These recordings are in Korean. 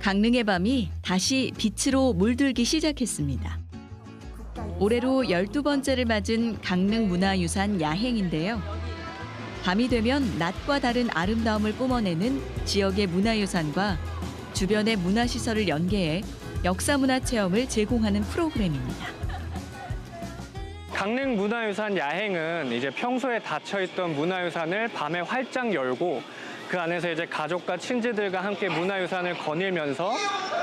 강릉의 밤이 다시 빛으로 물들기 시작했습니다. 올해로 12번째를 맞은 강릉 문화유산 야행인데요. 밤이 되면 낮과 다른 아름다움을 뿜어내는 지역의 문화유산과 주변의 문화시설을 연계해 역사문화 체험을 제공하는 프로그램입니다. 강릉 문화유산 야행은 이제 평소에 닫혀있던 문화유산을 밤에 활짝 열고 그 안에서 이제 가족과 친지들과 함께 문화유산을 거닐면서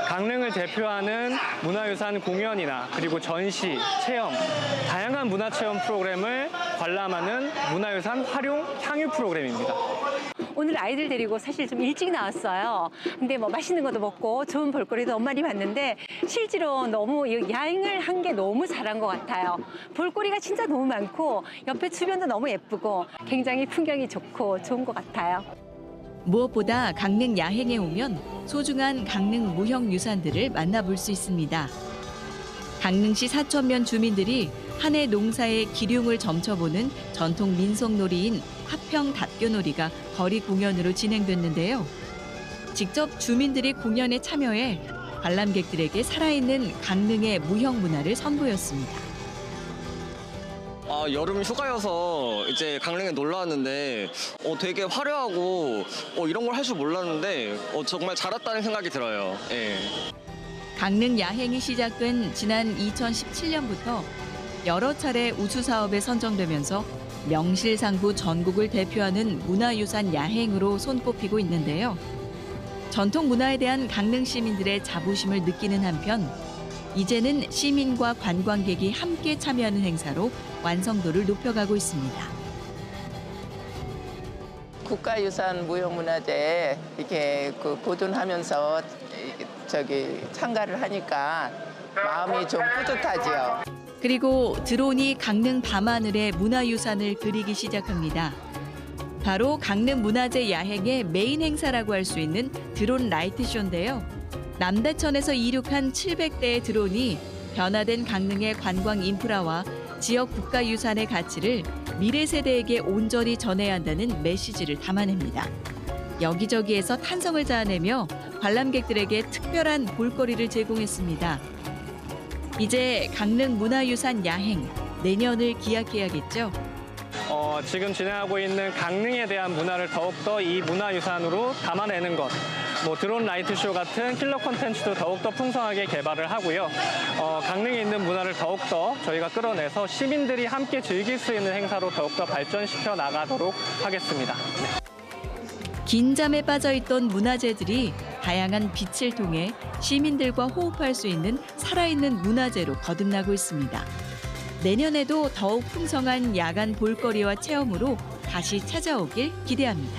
강릉을 대표하는 문화유산 공연이나 그리고 전시, 체험, 다양한 문화체험 프로그램을 관람하는 문화유산 활용 향유 프로그램입니다. 오늘 아이들 데리고 사실 좀 일찍 나왔어요. 근데 뭐 맛있는 것도 먹고 좋은 볼거리도 많이 봤는데 실제로 너무 이 야행을 한 게 너무 잘한 것 같아요. 볼거리가 진짜 너무 많고 옆에 주변도 너무 예쁘고 굉장히 풍경이 좋고 좋은 것 같아요. 무엇보다 강릉 야행에 오면 소중한 강릉 무형 유산들을 만나볼 수 있습니다. 강릉시 사천면 주민들이 한 해 농사의 기륭을 점쳐보는 전통 민속놀이인 화평 답교놀이가 거리 공연으로 진행됐는데요. 직접 주민들이 공연에 참여해 관람객들에게 살아있는 강릉의 무형 문화를 선보였습니다. 아, 여름 휴가여서 이제 강릉에 놀러 왔는데 어, 되게 화려하고 어, 이런 걸 할 줄 몰랐는데 어, 정말 잘 왔다는 생각이 들어요. 예. 강릉 야행이 시작된 지난 2017년부터 여러 차례 우수 사업에 선정되면서 명실상부 전국을 대표하는 문화유산 야행으로 손꼽히고 있는데요. 전통 문화에 대한 강릉 시민들의 자부심을 느끼는 한편 이제는 시민과 관광객이 함께 참여하는 행사로 완성도를 높여가고 있습니다. 국가유산 무형문화재에 이렇게 그 보존하면서 이- 저기 참가를 하니까 마음이 좀 뿌듯하지요. 그리고 드론이 강릉 밤하늘의 문화유산을 그리기 시작합니다. 바로 강릉 문화재 야행의 메인 행사라고 할 수 있는 드론 라이트 쇼인데요. 남대천에서 이륙한 700대의 드론이 변화된 강릉의 관광 인프라와 지역 국가유산의 가치를 미래 세대에게 온전히 전해야 한다는 메시지를 담아냅니다. 여기저기에서 탄성을 자아내며 관람객들에게 특별한 볼거리를 제공했습니다. 이제 강릉 문화유산 야행 내년을 기약해야겠죠. 어, 지금 진행하고 있는 강릉에 대한 문화를 더욱더 이 문화유산으로 담아내는 것. 뭐 드론 라이트쇼 같은 킬러 콘텐츠도 더욱더 풍성하게 개발을 하고요. 어, 강릉에 있는 문화를 더욱더 저희가 끌어내서 시민들이 함께 즐길 수 있는 행사로 더욱더 발전시켜 나가도록 하겠습니다. 긴 잠에 빠져 있던 문화재들이 다양한 빛을 통해 시민들과 호흡할 수 있는 살아있는 문화재로 거듭나고 있습니다. 내년에도 더욱 풍성한 야간 볼거리와 체험으로 다시 찾아오길 기대합니다.